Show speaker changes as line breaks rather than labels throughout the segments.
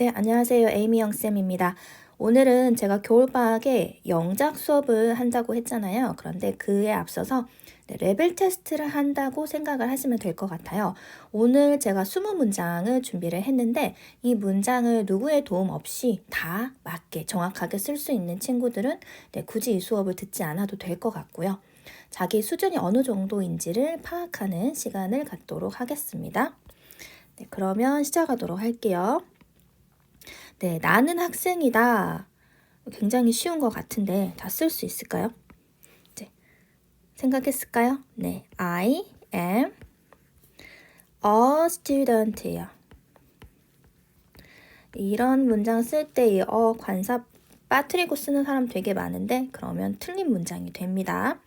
네, 안녕하세요. 에이미 영쌤입니다. 오늘은 제가 겨울방학에 영작 수업을 한다고 했잖아요. 그런데 그에 앞서서 네, 레벨 테스트를 한다고 생각을 하시면 될 것 같아요. 오늘 제가 20문장을 준비를 했는데 이 문장을 누구의 도움 없이 다 맞게 정확하게 쓸 수 있는 친구들은 네, 굳이 이 수업을 듣지 않아도 될 것 같고요. 자기 수준이 어느 정도인지를 파악하는 시간을 갖도록 하겠습니다. 네, 그러면 시작하도록 할게요. 네, 나는 학생이다. 굉장히 쉬운 것 같은데 다 쓸 수 있을까요? 이제 생각했을까요? 네, I am a student예요. 이런 문장 쓸 때 이 어 관사 빠뜨리고 쓰는 사람 되게 많은데 그러면 틀린 문장이 됩니다.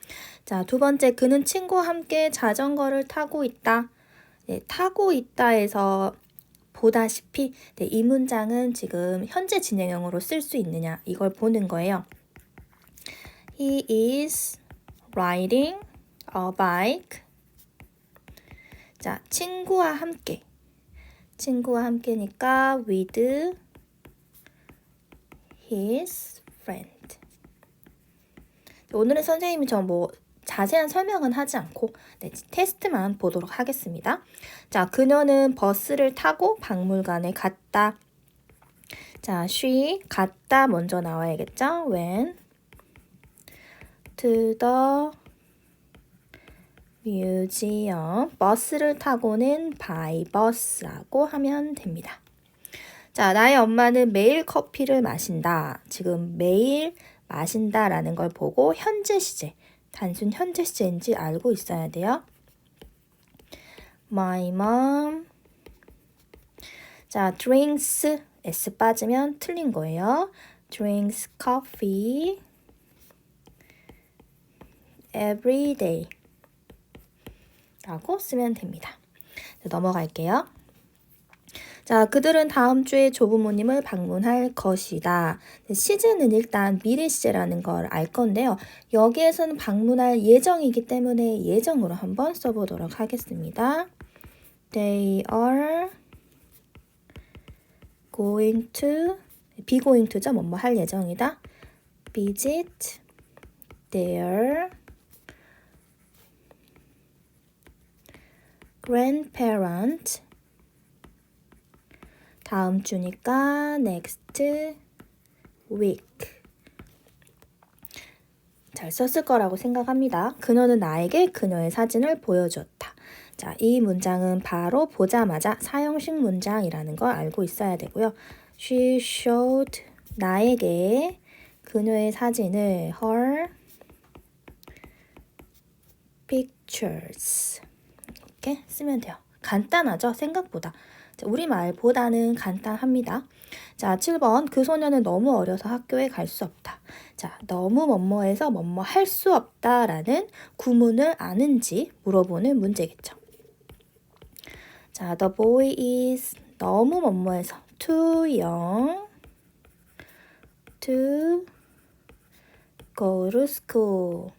자, 두 번째 그는 친구와 함께 자전거를 타고 있다. 네, 타고 있다에서 보다시피 네, 이 문장은 지금 현재 진행형으로 쓸 수 있느냐 이걸 보는 거예요. He is riding a bike. 자, 친구와 함께. 친구와 함께니까 with his friend. 오늘은 선생님이 저 뭐 자세한 설명은 하지 않고 네, 테스트만 보도록 하겠습니다. 자, 그녀는 버스를 타고 박물관에 갔다. 자, she 갔다 먼저 나와야겠죠? when to the museum 버스를 타고는 by bus라고 하면 됩니다. 자, 나의 엄마는 매일 커피를 마신다. 지금 매일 마신다라는 걸 보고 현재 시제 단순 현재 시제인지 알고 있어야 돼요. My mom. 자, drinks s 빠지면 틀린 거예요. drinks coffee every day 라고 쓰면 됩니다. 넘어갈게요. 자, 그들은 다음 주에 조부모님을 방문할 것이다. 시즌은 일단 미래 시제라는 걸 알 건데요. 여기에서는 방문할 예정이기 때문에 예정으로 한번 써보도록 하겠습니다. They are going to be going to죠. 뭐뭐 할 예정이다. visit their grandparent 다음 주니까 next week. 잘 썼을 거라고 생각합니다. 그녀는 나에게 그녀의 사진을 보여줬다. 자, 이 문장은 바로 보자마자 사형식 문장이라는 걸 알고 있어야 되고요. She showed 나에게 그녀의 사진을 her pictures 이렇게 쓰면 돼요. 간단하죠? 생각보다. 우리말보다는 간단합니다. 자, 7번. 그 소녀는 너무 어려서 학교에 갈 수 없다. 자, 너무 뭐뭐해서 뭐뭐 할 수 없다라는 구문을 아는지 물어보는 문제겠죠. 자, the boy is 너무 뭐뭐해서 too young to go to school.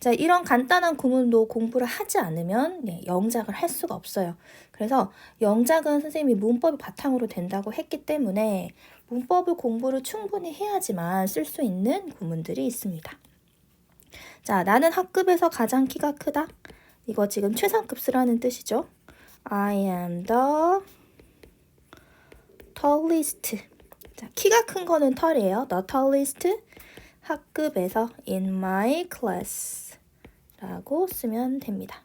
자, 이런 간단한 구문도 공부를 하지 않으면 네, 영작을 할 수가 없어요. 그래서 영작은 선생님이 문법이 바탕으로 된다고 했기 때문에 문법을 공부를 충분히 해야지만 쓸 수 있는 구문들이 있습니다. 자, 나는 학급에서 가장 키가 크다. 이거 지금 최상급 쓰라는 뜻이죠. I am the tallest. 자, 키가 큰 거는 털이에요. The tallest. 학급에서 in my class. 라고 쓰면 됩니다.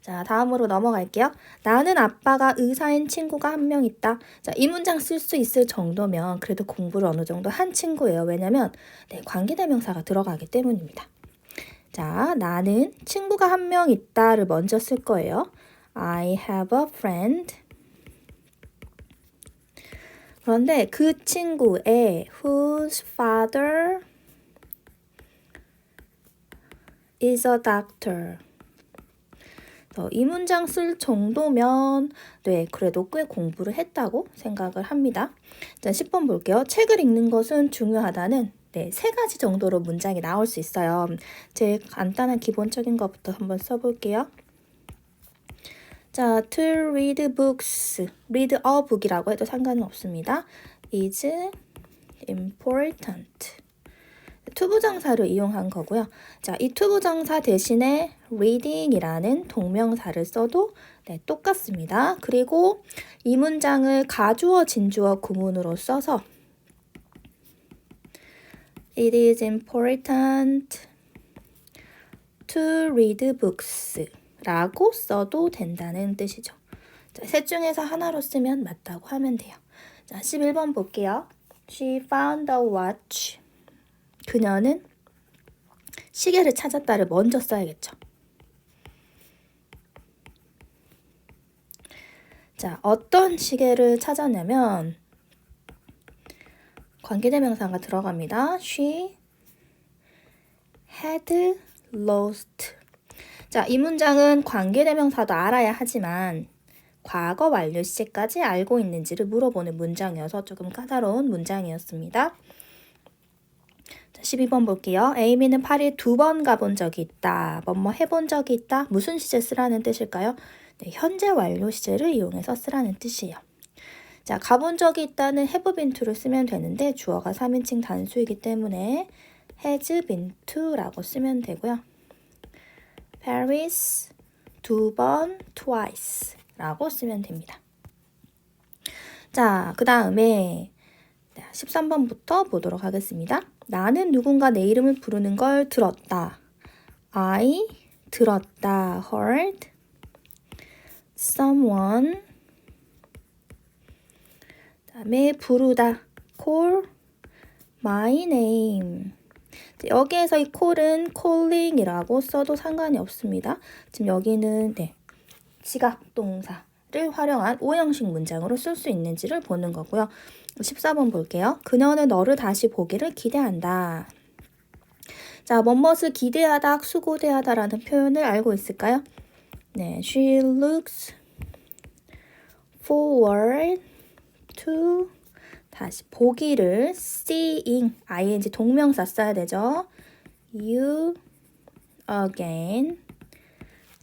자, 다음으로 넘어갈게요. 나는 아빠가 의사인 친구가 한 명 있다. 자, 이 문장 쓸 수 있을 정도면 그래도 공부를 어느 정도 한 친구예요. 왜냐면 네, 관계대명사가 들어가기 때문입니다. 자, 나는 친구가 한 명 있다를 먼저 쓸 거예요. I have a friend. 그런데 그 친구의 whose father is a doctor. 이 문장 쓸 정도면 네 그래도 꽤 공부를 했다고 생각을 합니다. 자 10번 볼게요. 책을 읽는 것은 중요하다는 네, 세 가지 정도로 문장이 나올 수 있어요. 제일 간단한 기본적인 것부터 한번 써볼게요. 자, 자, to read books, read a book이라고 해도 상관은 없습니다. is important. 투부정사를 이용한 거고요. 자, 이 투부정사 대신에 reading이라는 동명사를 써도 네, 똑같습니다. 그리고 이 문장을 가주어, 진주어, 구문으로 써서 It is important to read books 라고 써도 된다는 뜻이죠. 자, 셋 중에서 하나로 쓰면 맞다고 하면 돼요. 자, 11번 볼게요. She found a watch. 그녀는 시계를 찾았다를 먼저 써야겠죠. 자, 어떤 시계를 찾았냐면 관계대명사가 들어갑니다. She had lost. 자, 이 문장은 관계대명사도 알아야 하지만 과거 완료 시제까지 알고 있는지를 물어보는 문장이어서 조금 까다로운 문장이었습니다. 자, 12번 볼게요. 에이미는 파리에 두번 가본 적이 있다. 뭐뭐 해본 적이 있다. 무슨 시제 쓰라는 뜻일까요? 네, 현재 완료 시제를 이용해서 쓰라는 뜻이에요. 자, 가본 적이 있다는 have been to를 쓰면 되는데 주어가 3인칭 단수이기 때문에 has been to라고 쓰면 되고요. Paris 두 번 twice 라고 쓰면 됩니다. 자, 그 다음에 13번부터 보도록 하겠습니다. 나는 누군가 내 이름을 부르는 걸 들었다. I 들었다. heard someone 다음에 부르다 call my name 여기에서 이 call은 calling이라고 써도 상관이 없습니다. 지금 여기는 네, 지각 동사 를 활용한 오형식 문장으로 쓸 수 있는지를 보는 거고요. 14번 볼게요. 그녀는 너를 다시 보기를 기대한다. 자, 뭐뭇을 기대하다, 수고대하다라는 표현을 알고 있을까요? 네, she looks forward to 다시 보기를 seeing ing 동명사 써야 되죠. you again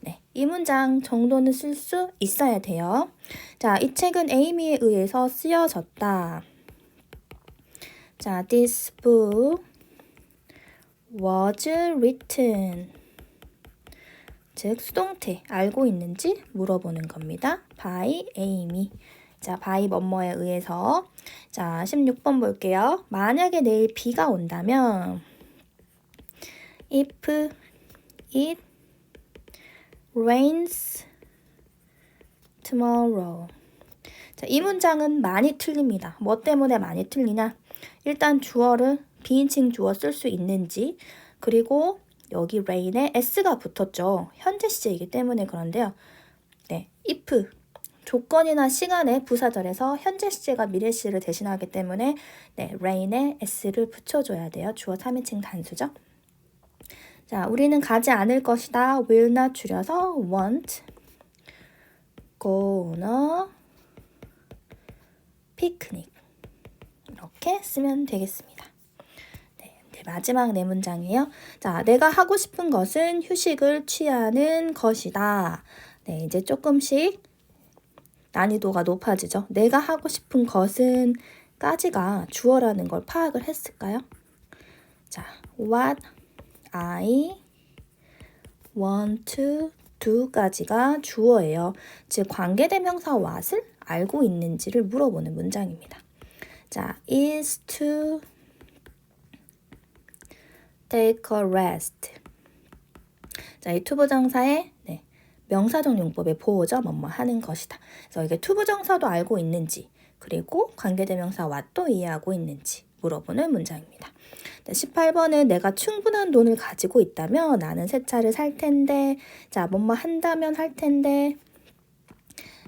네, 이 문장 정도는 쓸 수 있어야 돼요. 자, 이 책은 에이미에 의해서 쓰여졌다. 자, this book was written. 즉, 수동태 알고 있는지 물어보는 겁니다. by Amy. 자, by 뭐뭐에 의해서. 자, 16번 볼게요. 만약에 내일 비가 온다면 if it rains tomorrow. 자, 이 문장은 많이 틀립니다. 뭐 때문에 많이 틀리냐? 일단 주어를 비인칭 주어 쓸 수 있는지, 그리고 여기 rain에 s가 붙었죠. 현재 시제이기 때문에 그런데요. 네, if 조건이나 시간에 부사절에서 현재 시제가 미래 시제를 대신하기 때문에 네, rain에 s를 붙여줘야 돼요. 주어 3인칭 단수죠. 자, 우리는 가지 않을 것이다. will not 줄여서 want, gonna, picnic 이렇게 쓰면 되겠습니다. 네, 네, 마지막 네 문장이에요. 자, 내가 하고 싶은 것은 휴식을 취하는 것이다. 네, 이제 조금씩 난이도가 높아지죠. 내가 하고 싶은 것은 까지가 주어라는 걸 파악을 했을까요? 자, what I want to do까지가 주어예요. 즉 관계대명사 what을 알고 있는지를 물어보는 문장입니다. 자, is to take a rest. 자, 이 투부정사의 네, 명사적 용법의 보호죠. 뭐뭐 하는 것이다. 그래서 이게 투부정사도 알고 있는지, 그리고 관계대명사 what도 이해하고 있는지 물어보는 문장입니다. 18번은 내가 충분한 돈을 가지고 있다면 나는 새 차를 살 텐데, 자, 뭐뭐 한다면 할 텐데,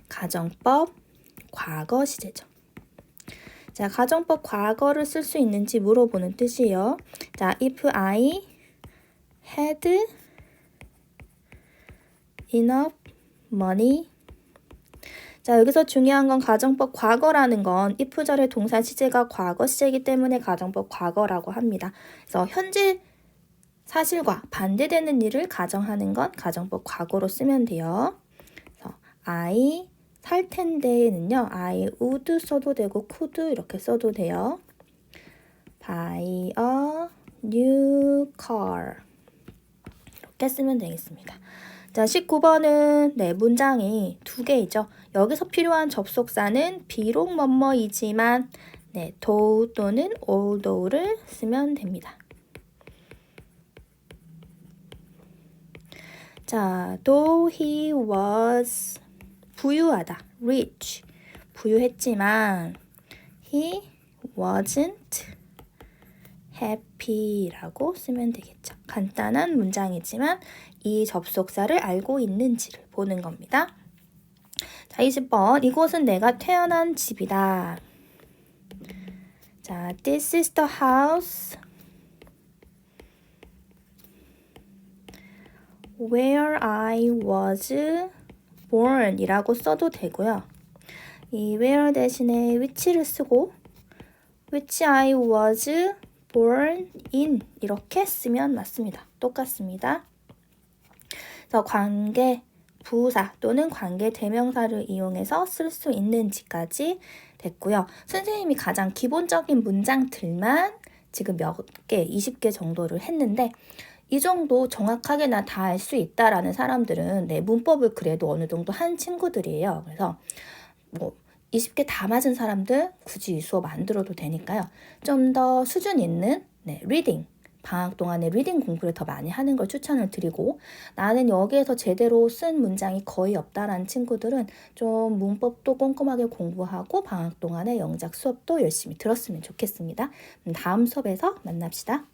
가정법, 과거 시제죠. 자, 가정법 과거를 쓸 수 있는지 물어보는 뜻이에요. 자, if I had enough money. 자, 여기서 중요한 건 가정법 과거라는 건 if절의 동사 시제가 과거 시제이기 때문에 가정법 과거라고 합니다. 그래서 현재 사실과 반대되는 일을 가정하는 건 가정법 과거로 쓰면 돼요. 그래서 I 살 텐데는요. I would 써도 되고 could 이렇게 써도 돼요. buy a new car 이렇게 쓰면 되겠습니다. 자, 19번은 네, 문장이 두 개이죠. 여기서 필요한 접속사는 비록 뭐뭐이지만 네, though 또는 although를 쓰면 됩니다. 자, though he was 부유하다, rich, 부유했지만 he wasn't happy라고 쓰면 되겠죠. 간단한 문장이지만 이 접속사를 알고 있는지를 보는 겁니다. 자, 20번. 이곳은 내가 태어난 집이다. 자, this is the house where I was born 이라고 써도 되고요. 이 where 대신에 which를 쓰고 which I was born in 이렇게 쓰면 맞습니다. 똑같습니다. 그래서 관계 부사 또는 관계 대명사를 이용해서 쓸 수 있는지까지 됐고요. 선생님이 가장 기본적인 문장들만 지금 몇 개, 20개 정도를 했는데 이 정도 정확하게 나 다 알 수 있다라는 사람들은 내 문법을 그래도 어느 정도 한 친구들이에요. 그래서 뭐 20개 다 맞은 사람들 굳이 이 수업 안 들어도 되니까요. 좀 더 수준 있는 네, 리딩 방학 동안에 리딩 공부를 더 많이 하는 걸 추천을 드리고 나는 여기에서 제대로 쓴 문장이 거의 없다라는 친구들은 좀 문법도 꼼꼼하게 공부하고 방학 동안에 영작 수업도 열심히 들었으면 좋겠습니다. 다음 수업에서 만납시다.